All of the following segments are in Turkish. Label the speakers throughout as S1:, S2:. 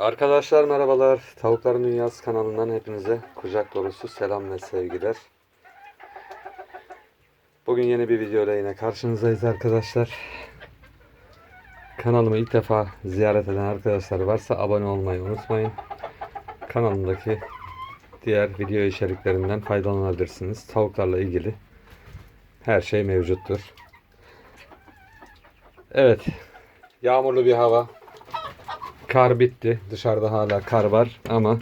S1: Arkadaşlar merhabalar. Tavukların Dünyası kanalından hepinize kucak dolusu selam ve sevgiler. Bugün yeni bir video ile yine karşınızdayız arkadaşlar. Kanalımı ilk defa ziyaret eden arkadaşlar varsa abone olmayı unutmayın. Kanalımdaki diğer video içeriklerinden faydalanabilirsiniz. Tavuklarla ilgili her şey mevcuttur. Evet. Yağmurlu bir hava. Kar bitti. Dışarıda hala kar var ama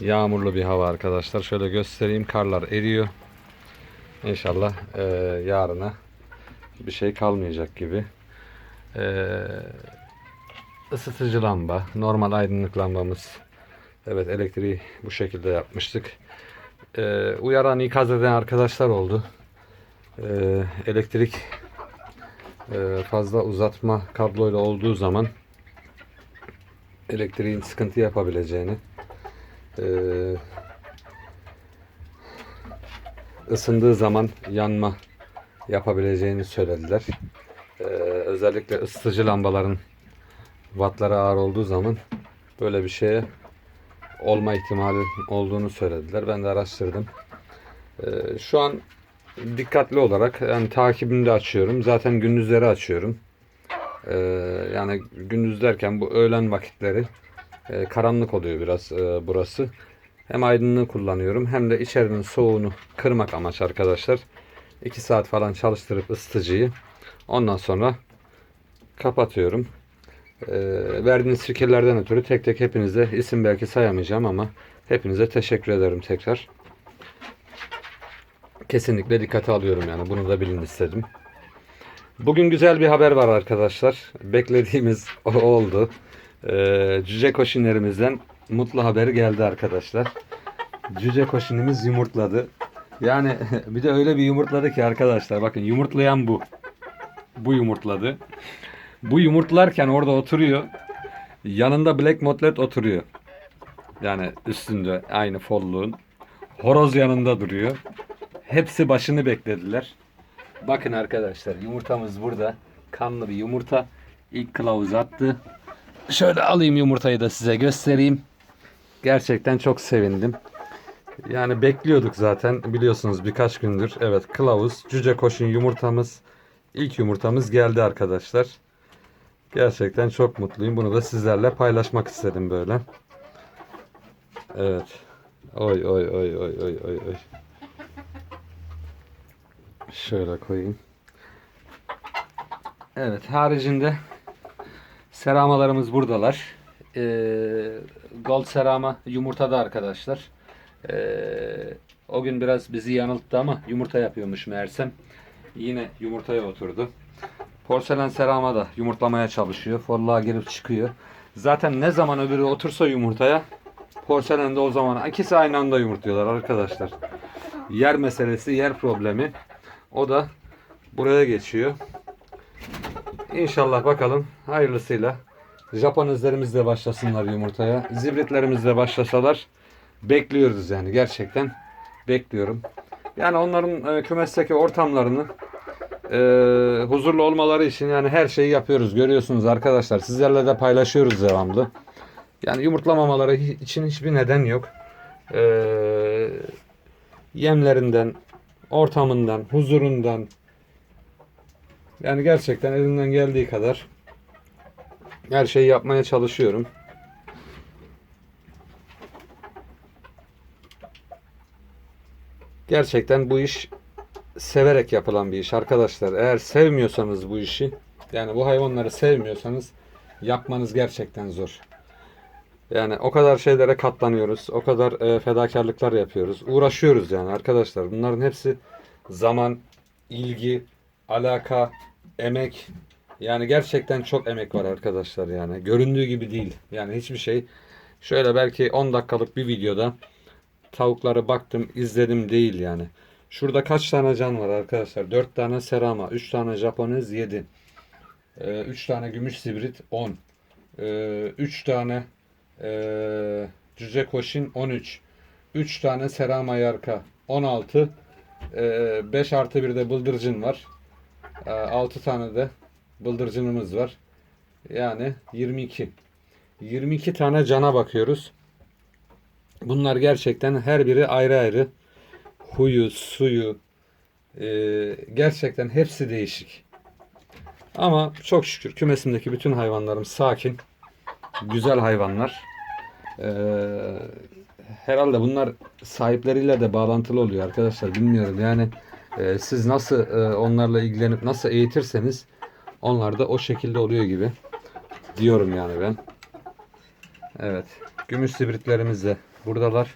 S1: yağmurlu bir hava arkadaşlar. Şöyle göstereyim. Karlar eriyor. İnşallah eee, yarına bir şey kalmayacak gibi. Eee ısıtıcı lamba, normal aydınlık lambamız. Evet elektriği bu şekilde yapmıştık. Eee, uyaran ikaz eden arkadaşlar oldu. Eee, elektrik eee, fazla uzatma kabloyla olduğu zaman elektriğin sıkıntı yapabileceğini eee, ısındığı zaman yanma yapabileceğini söylediler. Eee, özellikle ısıtıcı lambaların wattları ağır olduğu zaman böyle bir şeye olma ihtimali olduğunu söylediler. Ben de araştırdım. Eee, şu an dikkatli olarak yani takibini açıyorum. Zaten gündüzleri açıyorum. Ee, yani gündüz derken bu öğlen vakitleri e, karanlık oluyor biraz e, burası. Hem aydınlığı kullanıyorum hem de içerinin soğuğunu kırmak amaç arkadaşlar. 2 saat falan çalıştırıp ısıtıcıyı ondan sonra kapatıyorum. Ee, verdiğiniz fikirlerden ötürü tek tek hepinize isim belki sayamayacağım ama hepinize teşekkür ederim tekrar. Kesinlikle dikkate alıyorum yani bunu da bilin istedim. Bugün güzel bir haber var arkadaşlar. Beklediğimiz o oldu. Ee, cüce koşinlerimizden mutlu haber geldi arkadaşlar. Cüce koşinimiz yumurtladı. Yani bir de öyle bir yumurtladı ki arkadaşlar. Bakın yumurtlayan bu. Bu yumurtladı. Bu yumurtlarken orada oturuyor. Yanında Black Motlet oturuyor. Yani üstünde aynı folluğun. Horoz yanında duruyor. Hepsi başını beklediler. Bakın arkadaşlar yumurtamız burada. Kanlı bir yumurta. İlk kılavuz attı. Şöyle alayım yumurtayı da size göstereyim. Gerçekten çok sevindim. Yani bekliyorduk zaten biliyorsunuz birkaç gündür. Evet kılavuz cüce koşun yumurtamız ilk yumurtamız geldi arkadaşlar. Gerçekten çok mutluyum. Bunu da sizlerle paylaşmak istedim böyle. Evet. Oy oy oy oy oy oy oy. Şöyle koyayım. Evet haricinde seramalarımız buradalar. Ee, gold serama yumurtada arkadaşlar. Ee, o gün biraz bizi yanılttı ama yumurta yapıyormuş meğersem. Yine yumurtaya oturdu. Porselen serama da yumurtlamaya çalışıyor. Folluğa girip çıkıyor. Zaten ne zaman öbürü otursa yumurtaya porselen de o zaman ikisi aynı anda yumurtluyorlar arkadaşlar. Yer meselesi, yer problemi. O da buraya geçiyor. İnşallah bakalım hayırlısıyla Japon özlerimiz başlasınlar yumurtaya. Zibritlerimiz de başlasalar bekliyoruz yani gerçekten bekliyorum. Yani onların e, kümesteki ortamlarını e, huzurlu olmaları için yani her şeyi yapıyoruz görüyorsunuz arkadaşlar. Sizlerle de paylaşıyoruz devamlı. Yani yumurtlamamaları için hiçbir neden yok. E, yemlerinden, ortamından, huzurundan yani gerçekten elimden geldiği kadar her şeyi yapmaya çalışıyorum. Gerçekten bu iş severek yapılan bir iş arkadaşlar. Eğer sevmiyorsanız bu işi, yani bu hayvanları sevmiyorsanız yapmanız gerçekten zor. Yani o kadar şeylere katlanıyoruz. O kadar e, fedakarlıklar yapıyoruz. Uğraşıyoruz yani arkadaşlar. Bunların hepsi zaman, ilgi, alaka, emek. Yani gerçekten çok emek var arkadaşlar yani. Göründüğü gibi değil. Yani hiçbir şey. Şöyle belki 10 dakikalık bir videoda tavukları baktım, izledim değil yani. Şurada kaç tane can var arkadaşlar? 4 tane serama, 3 tane Japonez 7. 3 tane gümüş sivrit 10. 3 tane ee, cüce koşin 13. 3 tane serama yarka 16. 5 artı bir de bıldırcın var. 6 tane de bıldırcınımız var. Yani 22. 22 tane cana bakıyoruz. Bunlar gerçekten her biri ayrı ayrı. Huyu, suyu, e, gerçekten hepsi değişik. Ama çok şükür kümesimdeki bütün hayvanlarım sakin. Güzel hayvanlar. Ee, herhalde bunlar sahipleriyle de bağlantılı oluyor arkadaşlar. Bilmiyorum yani e, siz nasıl e, onlarla ilgilenip nasıl eğitirseniz onlar da o şekilde oluyor gibi. Diyorum yani ben. Evet. Gümüş sibritlerimiz de buradalar.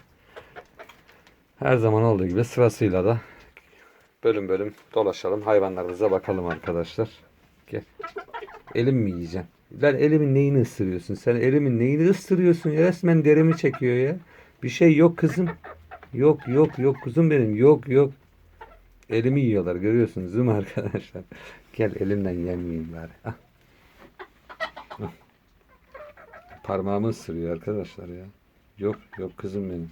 S1: Her zaman olduğu gibi sırasıyla da bölüm bölüm dolaşalım. Hayvanlarımıza bakalım arkadaşlar. Gel. Elim mi yiyeceksin? Lan elimin neyini ısırıyorsun? Sen elimin neyini ısırıyorsun? Ya Resmen derimi çekiyor ya. Bir şey yok kızım. Yok yok yok kuzum benim. Yok yok. Elimi yiyorlar görüyorsunuz değil mi arkadaşlar? Gel elimden yenmeyeyim bari. Ah. Ah. Parmağımı ısırıyor arkadaşlar ya. Yok yok kızım benim.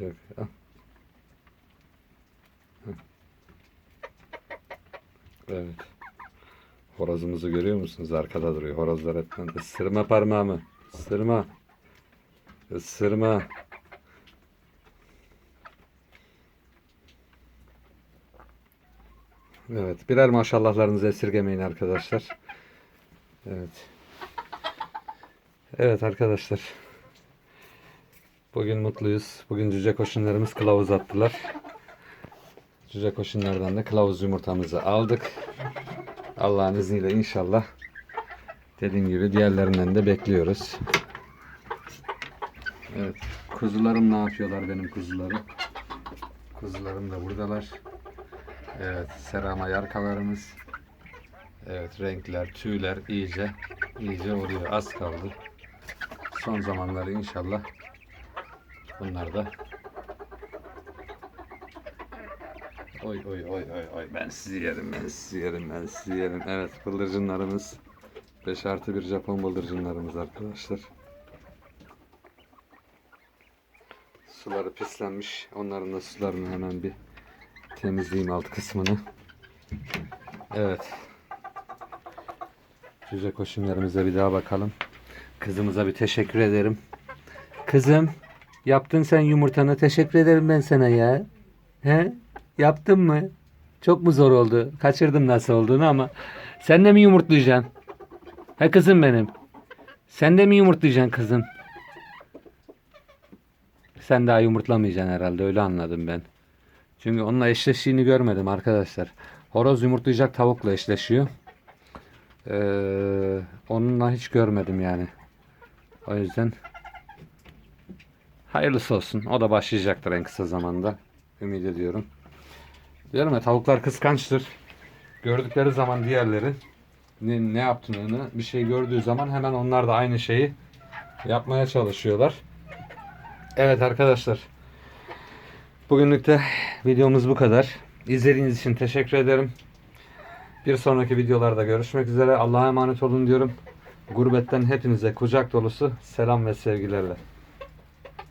S1: Yok. Ah. Evet. Horozumuzu görüyor musunuz? Arkada duruyor. Horozlar hep. Isırma parmağımı. Isırma. Isırma. Evet. Birer maşallahlarınızı esirgemeyin arkadaşlar. Evet. Evet arkadaşlar. Bugün mutluyuz. Bugün cüce koşunlarımız kılavuz attılar. Cüce koşunlardan da kılavuz yumurtamızı aldık. Allah'ın izniyle inşallah dediğim gibi diğerlerinden de bekliyoruz. Evet. Kuzularım ne yapıyorlar benim kuzularım? Kuzularım da buradalar. Evet. Serama yarkalarımız. Evet. Renkler, tüyler iyice iyice oluyor. Az kaldı. Son zamanları inşallah bunlar da Oy oy oy oy oy ben sizi yerim ben sizi yerim ben sizi yerim. Evet bıldırcınlarımız 5 artı 1 Japon bıldırcınlarımız arkadaşlar. Suları pislenmiş. Onların da sularını hemen bir temizleyeyim alt kısmını. Evet. Cüce koşunlarımıza bir daha bakalım. Kızımıza bir teşekkür ederim. Kızım yaptın sen yumurtanı teşekkür ederim ben sana ya. He? Yaptın mı? Çok mu zor oldu? Kaçırdım nasıl olduğunu ama. Sen de mi yumurtlayacaksın? He kızım benim. Sen de mi yumurtlayacaksın kızım? Sen daha yumurtlamayacaksın herhalde öyle anladım ben. Çünkü onunla eşleştiğini görmedim arkadaşlar. Horoz yumurtlayacak tavukla eşleşiyor. Ee, onunla hiç görmedim yani. O yüzden hayırlısı olsun. O da başlayacaktır en kısa zamanda. Ümit ediyorum. Diyorum ya tavuklar kıskançtır. Gördükleri zaman diğerleri ne, ne yaptığını bir şey gördüğü zaman hemen onlar da aynı şeyi yapmaya çalışıyorlar. Evet arkadaşlar. Bugünlük de videomuz bu kadar. İzlediğiniz için teşekkür ederim. Bir sonraki videolarda görüşmek üzere. Allah'a emanet olun diyorum. Gurbetten hepinize kucak dolusu selam ve sevgilerle.